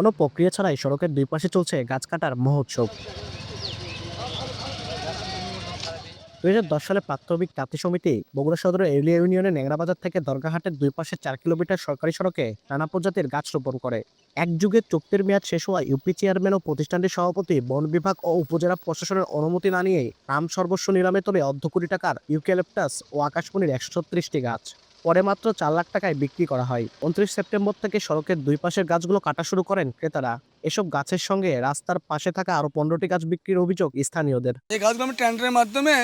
কোনো প্রক্রিয়া ছাড়াই সড়কের দুই পাশে চলছে গাছ কাটার মহোৎসব। দুই হাজার দশ সালে প্রাত্যবিক তাঁতি সমিতি বগুড়া সদরের এউলিয়া ইউনিয়নের ন্যাংরাবাজার থেকে দরগাহাটের দুই পাশে চার কিলোমিটার সরকারি সড়কে নানা প্রজাতির গাছ রোপণ করে। এক যুগে চুক্তির মেয়াদ শেষ হওয়া ইউপি চেয়ারম্যান ও প্রতিষ্ঠানটির সভাপতি, বন বিভাগ ও উপজেলা প্রশাসনের অনুমতি না নিয়ে রাম সর্বস্ব নিলামে তোলে অর্ধ কোটি টাকার ইউক্যালিপটাস ও আকাশমণির একশো ছত্রিশটি গাছ। পরে মাত্র চার লাখ টাকায় বিক্রি করা হয়। উনত্রিশ সেপ্টেম্বর থেকে সড়কের দুই পাশের গাছগুলো কাটা শুরু করেন ক্রেতারা। এসব গাছের সঙ্গে রাস্তার পাশে থাকা আরও পনেরোটি গাছ বিক্রির অভিযোগ স্থানীয়দের। এই গাছগুলো আমি টেন্ডারের মাধ্যমে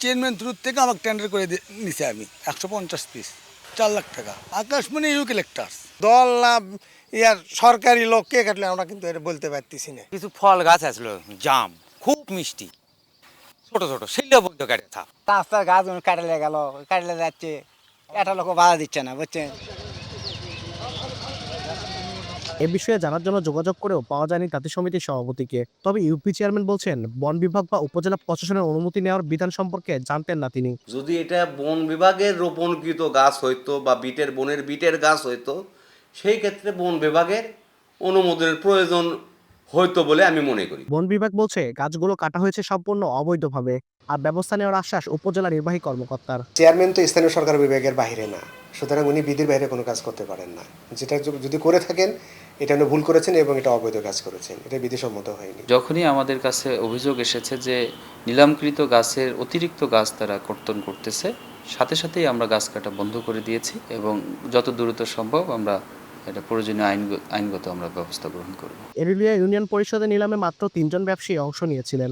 চেয়ারম্যান থ্রু থেকে আমাকে টেন্ডার করে নিছি আমি একশো পঞ্চাশ পিস চার লাখ টাকা। আকাশ আকাশমণি ইউকেলেক্টার্স দল না ইয়ার সরকারি লোক কে কাটলে আমরা কিন্তু এটা বলতে পারতেছি না। কিছু ফল গাছ আসলো জাম খুব মিষ্টি। ছোট ছোট সেগুলো বন্ধ কাটে থাক। রাস্তার গাছগুলো কাটলে গেল কাটলে যাচ্ছে। এটা লোক বাধা দিচ্ছে না বুঝছেন? এ বিষয়ে জানার জন্য যোগাযোগ করেও পাওয়া যায়নি তাঁতি সমিতির সভাপতিকে। তবে ইউপি চেয়ারম্যান বলছেন বন বিভাগ বা উপজেলা প্রশাসনের অনুমতি নেওয়ার বিধান সম্পর্কে জানতেন না তিনি। যদি এটা বন বিভাগের রোপণকৃত গাছ হইতো বা বিটের বনের বিটের গাছ হইতো সেই ক্ষেত্রে বন বিভাগের অনুমোদনের প্রয়োজন হইতো বলে আমি মনে করি। বন বিভাগ বলছে গাছগুলো কাটা হয়েছে সম্পূর্ণ অবৈধভাবে আর ব্যবস্থা নেওয়ার আশ্বাস উপজেলা নির্বাহী কর্মকর্তার। চেয়ারম্যান তো স্থানীয় সরকার বিভাগের বাইরে না সুতরাং উনি বিধির বাইরে কোনো কাজ করতে পারেন না। যেটা যদি করে থাকেন এটা উনি ভুল করেছেন এবং এটা অবৈধ কাজ করেছেন এটা বিধিসম্মত হয়নি। যখনই আমাদের কাছে অভিযোগ এসেছে যে নিলামকৃত গাছের অতিরিক্ত গাছ তারা কর্তন করতেছে সাথে সাথেই আমরা গাছ কাটা বন্ধ করে দিয়েছি এবং যত দ্রুত সম্ভব আমরা এটা প্রয়োজনীয় আইন আইনগত আমরা ব্যবস্থা গ্রহণ করব। এরুলিয়া ইউনিয়ন পরিষদের নিলামে মাত্র তিনজন ব্যবসায়ী অংশ নিয়েছিলেন।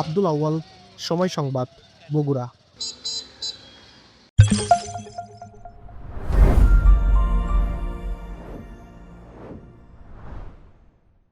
আব্দুল আউয়াল, সময় সংবাদ, বগুড়া।